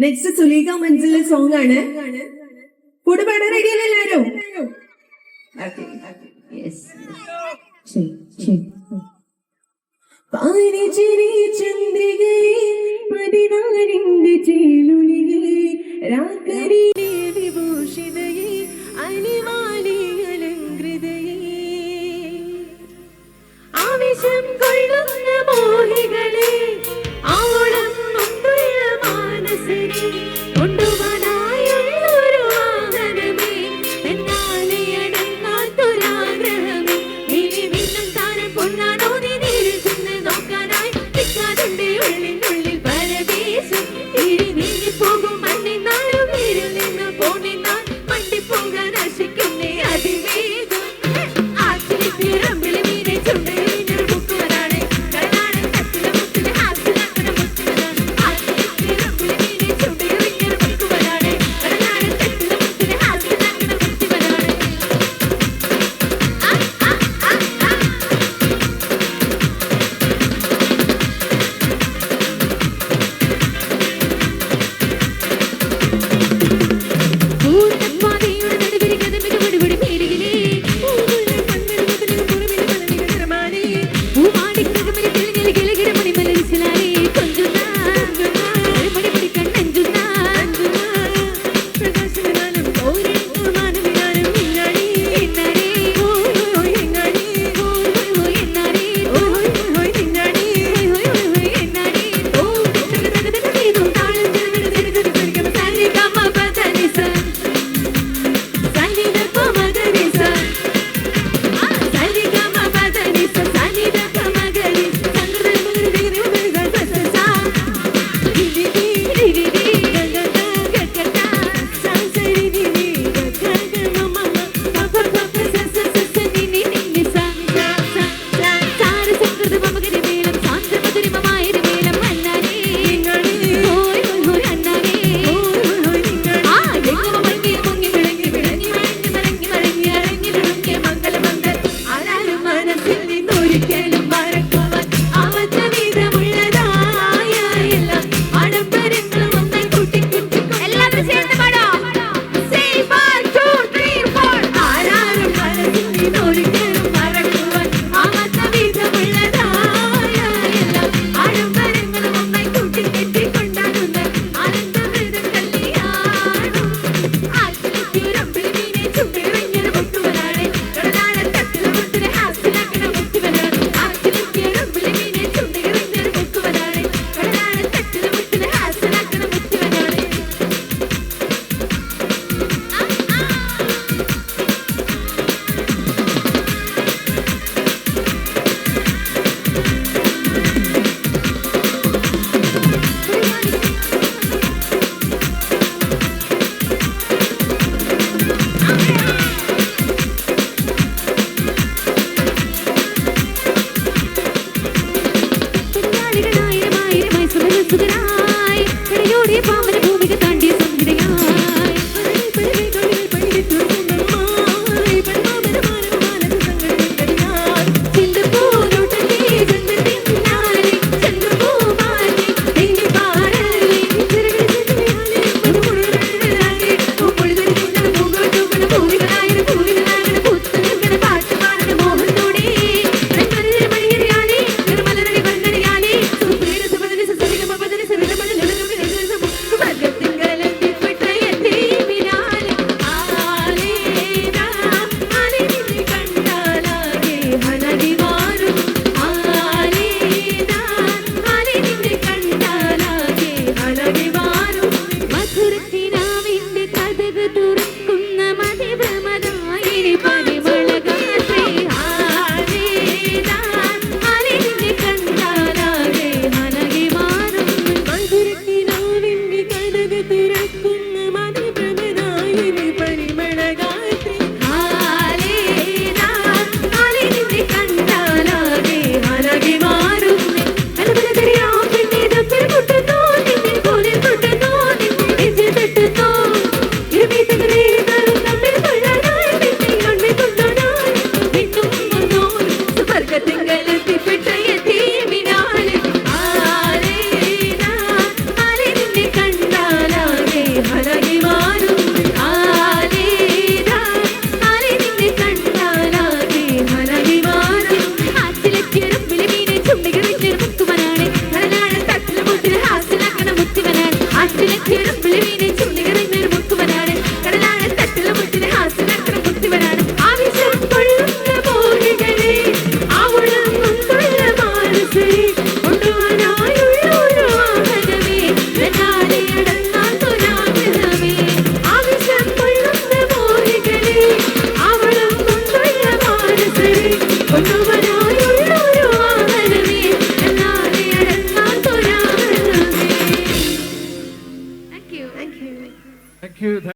Next സുലീഖ മഞ്ചിലെ song ആണ് കൂടെ പാടാൻ ഐഡിയ എല്ലാരും? പാനി ചിരി ചന്ദ്രികയിൽ പതിനാലിന്റെ ചേലുലികളെ രാത്രി Nori Here,